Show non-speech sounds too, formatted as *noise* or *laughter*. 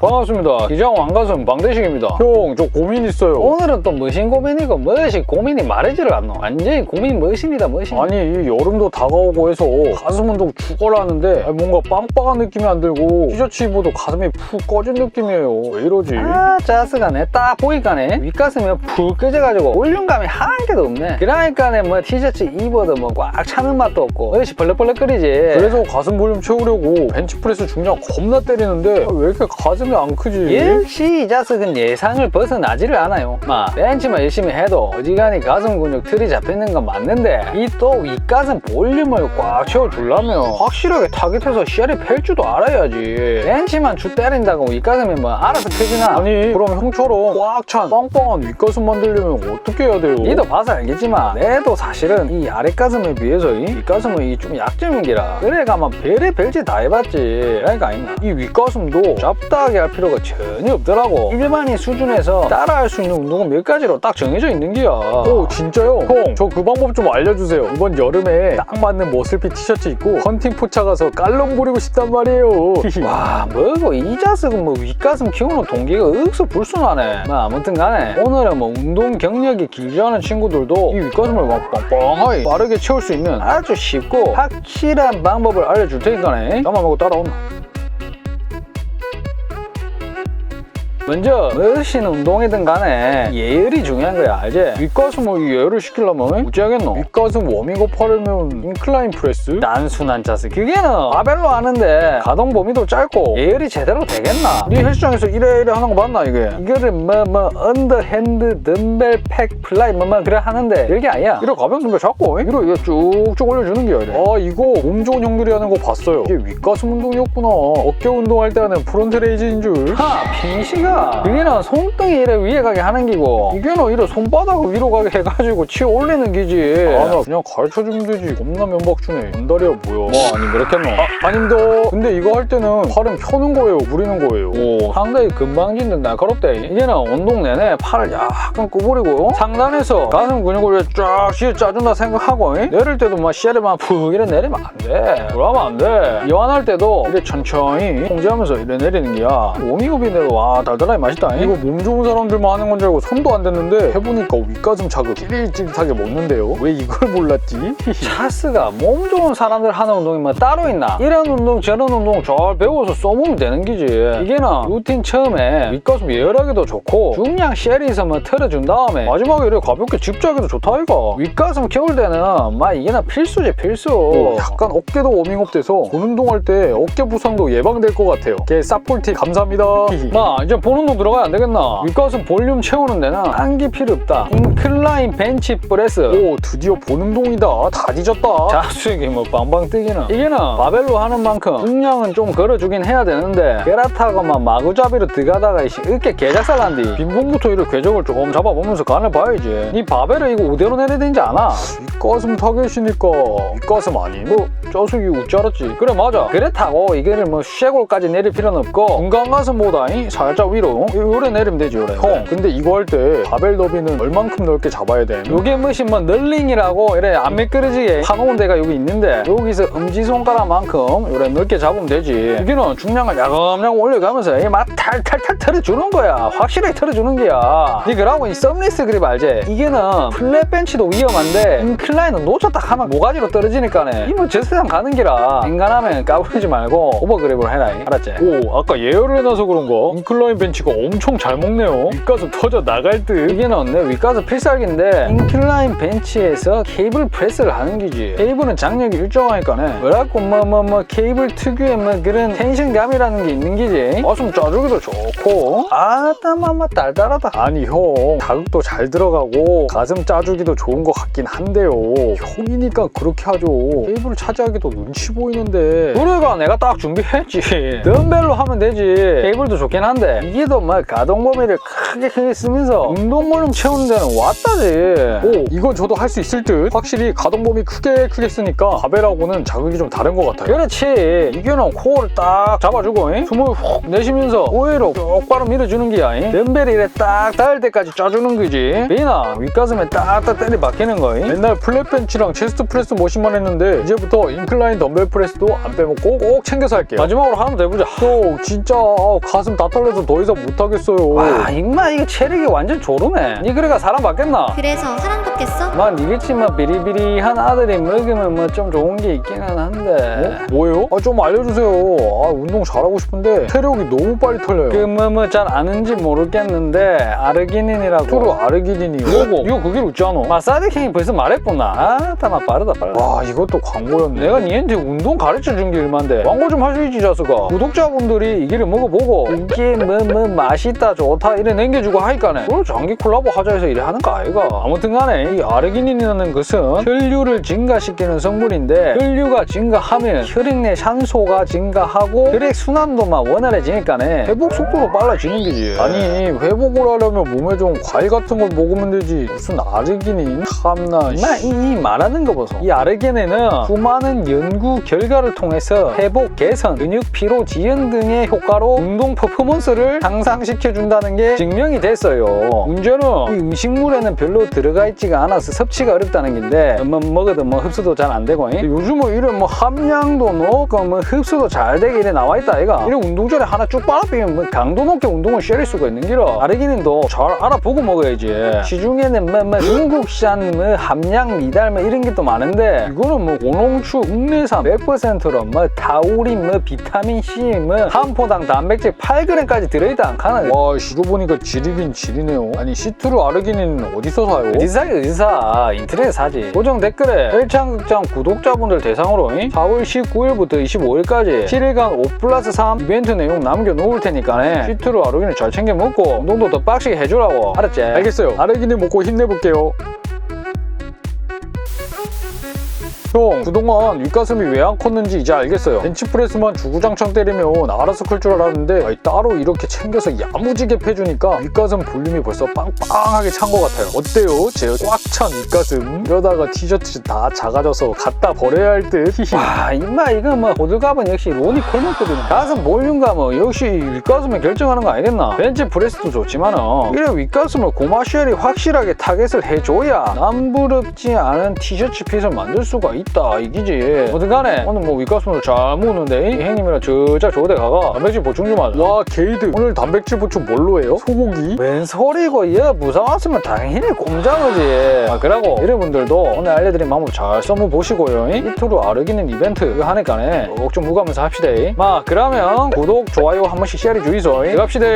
반갑습니다. 기장 왕가슴 방대식입니다. 형, 저 고민 있어요. 오늘은 또 무슨 고민이고 무엇이 고민이 말해지를 않노 완전히 고민 머신이다 머신 아니, 이 여름도 다가오고 해서 가슴 운동 죽어라 하는데 아니, 뭔가 빵빵한 느낌이 안 들고 티셔츠 입어도 가슴이 푹 꺼진 느낌이에요. 왜 이러지? 아 짜스가네 딱 보니까네 윗가슴이 푹 끄져가지고 볼륨감이 한 개도 없네 그러니까네 뭐 티셔츠 입어도 뭐 꽉 차는 맛도 없고 어시 벌렁벌렁거리지 그래서 가슴 볼륨 채우려고 벤치프레스 중량 겁나 때리는데 왜 이렇게 가슴 이안 크지? 역시 이 자식은 예상을 벗어나지를 않아요. 마 벤치만 열심히 해도 어지간히 가슴 근육 틀이 잡히는 건 맞는데 이 또 윗가슴 볼륨을 꽉 채워주려면 확실하게 타겟해서 시야를 펼 줄도 알아야지. 벤치만 쭉 때린다고 윗가슴이 뭐 알아서 펴지나? 아니, 그럼 형처럼 꽉찬 빵빵한 윗가슴 만들려면 어떻게 해야 돼요? 니도 봐서 알겠지만 내도 사실은 이 아랫가슴에 비해서 이 윗가슴은 이 좀 약점인 기라. 그래가만 별의 별짓 다 해봤지. 그러니까 아니나 이 윗가슴도 잡다하게 할 필요가 전혀 없더라고. 일반인 수준에서 따라할 수 있는 운동은 몇 가지로 딱 정해져 있는 기야 오 진짜요? 형 저 그 방법 좀 알려주세요. 이번 여름에 딱 맞는 머슬핏 티셔츠 입고 헌팅 포차 가서 깔롱 부리고 싶단 말이에요. *laughs* 와 뭐고 이 자식은 뭐 윗가슴 키우는 동기가 억수 불순하네. 뭐 아무튼 간에 오늘은 뭐 운동 경력이 길지 않은 친구들도 이 윗가슴을 막 빵빵하게 빠르게 채울 수 있는 아주 쉽고 확실한 방법을 알려줄 테니까네. 잠깐만 먹고 따라온나 먼저 무엇인 운동이든 간에 예열이 중요한 거야 알지? 윗가슴을 예열을 시키려면 어찌 하겠노? 윗가슴 워밍업 하려면 인클라인 프레스? 단순한 자세 그게는 바벨로 하는데 가동 범위도 짧고 예열이 제대로 되겠나? 네 헬스장에서 이래 이래 하는 거 맞나 이게? 이거를 뭐 뭐 언더핸드 덤벨 팩 플라이 뭐뭐 그래 하는데 별게 아니야 이래 가벼운 덤벨 잡고 이래 이래 쭉쭉 올려주는 게야 이래 아 이거 몸 좋은 형들이 하는 거 봤어요 이게 윗가슴 운동이었구나 어깨 운동할 때 하는 프론트 레이즈인 줄하 빙시가 그게는 손등이 이래 위에 가게 하는 기고. 이게는 이래 손바닥을 위로 가게 해가지고 치어 올리는 기지. 아. 나 그냥 가르쳐주면 되지. 겁나 면박 주네. 연달이야 뭐야. 뭐 아니 그렇겠노? 아, 아닙니다 근데 이거 할 때는 팔은 펴는 거예요 부리는 거예요. 오 상당히 금방진든 날카롭대. 이제는 운동 내내 팔을 약간 구부리고 상단에서 가슴 근육을 쫙 시에 짜준다 생각하고 이? 내릴 때도 막 시야를만 푹 이래 내리면 안돼. 그러면 안돼. 이완할 때도 이래 천천히 통제하면서 이래 내리는 게야. 워밍업인데도 와 달달 하게 맛있다. 이? 이거 몸 좋은 사람들만 하는 건 줄 알고 손도 안 댔는데 해보니까 윗가슴 자극. 찌릿찌릿하게 먹는데요. 왜 이걸 몰랐지? *laughs* 차스가 몸 좋은 사람들 하는 운동이 뭐 따로 있나? 이런 운동 저런 운동 잘 배워서 써보면 되는 기지. 이게는 루틴 처음에 윗가슴 예열하기도 좋고 중량 쉘에서 뭐 틀어준 다음에 마지막에 이렇게 가볍게 집자기도 좋다 이거. 윗가슴 키울 때는 막 이게는 필수지 필수. 오, 약간 어깨도 워밍업 돼서 본 운동할 때 어깨 부상도 예방될 것 같아요. 걔 쌉꿀팁 감사합니다. 마 이제 본 운동 들어가야 안 되겠나? 윗가슴 볼륨 채우는 데는 한기 필요 없다. 인클라인 벤치 프레스 오 드디어 본 운동이다. 다 뒤졌다. 자수익이 뭐 빵빵 뜨기는. 이게는 바벨로 하는 만큼 중량은 좀 걸어주긴 해야 되는데 그렇다고만 마구잡이로 들어가다가 이씨 어깨 개작살 난디. 빈봉부터 이렇게 궤적을 조금 잡아보면서 간을 봐야지. 이 바벨을 이거 우대로 내려야 되는지 아나? 윗가슴 타겟이니까. 윗가슴 아니. 뭐 짜식이 웃지 알았지. 그래 맞아. 그렇다고 이거를 뭐 쉐골까지 내릴 필요는 없고. 중간 가슴보다 이 살짝 위로 요래 내리면 되지 요래. 형. 근데 이거 할 때 바벨 너비는 얼만큼 넓게 잡아야 돼? 요게 무슨 뭐 널링이라고 이래 안 미끄러지게 파놓은 데가 여기 있는데 여기서 엄지손가락만큼 요래 넓게 잡으면 되지. 여기는 중량을 야금야금 올려가면서 이막 탈탈탈 털어주는 거야. 확실하게 털어주는 거야. 니 그러고 이 썸리스 그립 알지? 이게는 플랫 벤치도 위험한데 인클라인은 놓쳤다 하면 모가지로 떨어지니까네. 이뭐 저 세상 가는 기라. 인간하면 까부르지 말고 오버 그립을 해라 알았지? 오 아까 예열을 해놔서 그런가 인클라인 벤치 가 엄청 잘 먹네요. 윗가슴 터져 나갈 듯. 이게는 내 윗가슴 필살기인데 인클라인 벤치에서 케이블 프레스를 하는 기지. 케이블은 장력이 일정하니까네. 뭐라고 뭐뭐 뭐 케이블 특유의 뭐 그런 텐션감이라는 게 있는 기지. 가슴 짜주기도 좋고. 아따마마 달달하다. 아니 형. 자극도 잘 들어가고 가슴 짜주기도 좋은 것 같긴 한데요. 형이니까 그렇게 하죠. 테이블을 차지하기도 눈치 보이는데. 그래가 내가 딱 준비했지. 덤벨로 하면 되지. 케이블도 좋긴 한데 여기도 뭐 가동 범위를 크게 크게 쓰면서 운동 볼륨 채우는 데는 왔다지. 오 이건 저도 할 수 있을 듯 확실히 가동 범위 크게 크게 쓰니까 바벨하고는 자극이 좀 다른 것 같아요 그렇지. 이거는 코어를 딱 잡아주고 잉? 숨을 훅 내쉬면서 오히려 똑바로 밀어주는 기야. 잉? 덤벨이 이래 딱 닿을 때까지 짜주는 거지. 베이나 윗가슴에 딱딱 때리 박히는 거. 잉? 맨날 플랫벤치랑 체스트 프레스 머신만 했는데 이제부터 인클라인 덤벨 프레스도 안 빼먹고 꼭 챙겨서 할게요 마지막으로 하나 더 해보자. 형 진짜 아, 가슴 다 털려서 더 이상 못하겠어요 와 임마 이거 체력이 완전 조르네. 니 그래가 사람 받겠나? 그래서 사랑받겠어? 막 니겠지만 비리비리한 아들이 먹으면 뭐 좀 좋은 게 있기는 한데. 어? 뭐예요? 아, 좀 알려주세요 아, 운동 잘하고 싶은데 체력이 너무 빨리 털려요 그 뭐 뭐 잘 아는지 모르겠는데 아르기닌이라고 투르 아르기닌이요? 뭐고? 이거 그게 웃지 않아? 마사디킹이 벌써 말했구나 아따 나 빠르다 빠르다 와 이것도 광고였네 내가 니한테 운동 가르쳐 준 게 얼만데 광고 좀할수 있지 자스가 구독자분들이 이 길을 먹어보고 이게 뭐뭐 맛있다 좋다 이래 남겨주고 하니까네. 그걸 장기 콜라보 하자 해서 이래 하는 거 아이가? 아무튼 간에 이 아르기닌이라는 것은 혈류를 증가시키는 성분인데 혈류가 증가하면 혈액 내 산소가 증가하고 혈액 순환도만 원활해지니까네. 회복 속도도 빨라지는 거지. 아니 회복을 하려면 몸에 좀 과일 같은 걸 먹으면 되지. 무슨 아르기닌 참나 이, 이 말하는 거 보소. 이 아르게닌은 수많은 연구 결과를 통해서 회복 개선 근육 피로 지연 등의 효과로 운동 퍼포먼스를 향상시켜 준다는 게 증명이 됐어요. 문제는 이 음식물에는 별로 들어가 있지가 않아서 섭취가 어렵다는 건데 뭐 먹어도 뭐 흡수도 잘 안 되고. 잉? 요즘은 이런 뭐 함량도 높고 뭐 흡수도 잘 되게 이래 나와 있다 아이가. 이런 운동 전에 하나 쭉 빨아비면 뭐 강도 높게 운동을 시킬 수가 있는 기라. 아르기닌도 잘 알아보고 먹어야지. 시중에는 뭐, 뭐 중국산 뭐 함량 미달 뭐 이런 게 또 많은데 이거는 뭐 고농축 국내산 100%로 뭐 타우린 뭐 비타민 C 뭐 한 포당 단백질 8g까지 들어있다 않카나? 와 시로 보니까 질이긴 질이네요. 아니 시트루 아르기닌은 어디서 사요? 어디 사 어디 사 인터넷 사지. 고정 댓글에 헬창극장 구독자분들 대상으로 4월 19일부터 25일까지 7일간 5 플러스 3 이벤트 내용 남겨놓을 테니까 시트로 아르기닌 잘 챙겨 먹고 운동도 더 빡시게 해주라고. 알았지? 알겠어요. 아르기닌 먹고 힘내볼게요 형 그동안 윗가슴이 왜 안 컸는지 이제 알겠어요. 벤치프레스만 주구장창 때리면 알아서 클 줄 알았는데 아니, 따로 이렇게 챙겨서 야무지게 패주니까 윗가슴 볼륨이 벌써 빵빵하게 찬 것 같아요. 어때요? 제 꽉 찬 윗가슴? 이러다가 티셔츠 다 작아져서 갖다 버려야 할듯. *laughs* 와 임마 이거 뭐 호들갑은 역시 로니 콜몬급이네. 가슴 볼륨과 뭐 역시 윗가슴에 결정하는 거 아니겠나? 벤치 프레스도 좋지만은 이래 윗가슴을 고마쉘이 확실하게 타겟을 해줘야 남부럽지 않은 티셔츠 핏을 만들 수가 있다 이기지. 어든 간에 오늘 뭐 윗가슴을 잘 먹는데 이 형님이랑 저자 저대 가가 단백질 보충 좀 하자. 와 게이드 오늘 단백질 보충 뭘로 해요? 소고기? 웬 소리고 얘 부산 왔으면 당연히 꼼장어지. 아, 그러고 여러분들도 오늘 알려드린 방법 잘 써보시고요 이토로 아르기는 이벤트 하니까네. 꼭좀 무가면서 합시다 마 그러면 구독 좋아요 한 번씩 쉐어해 주이소 갑시다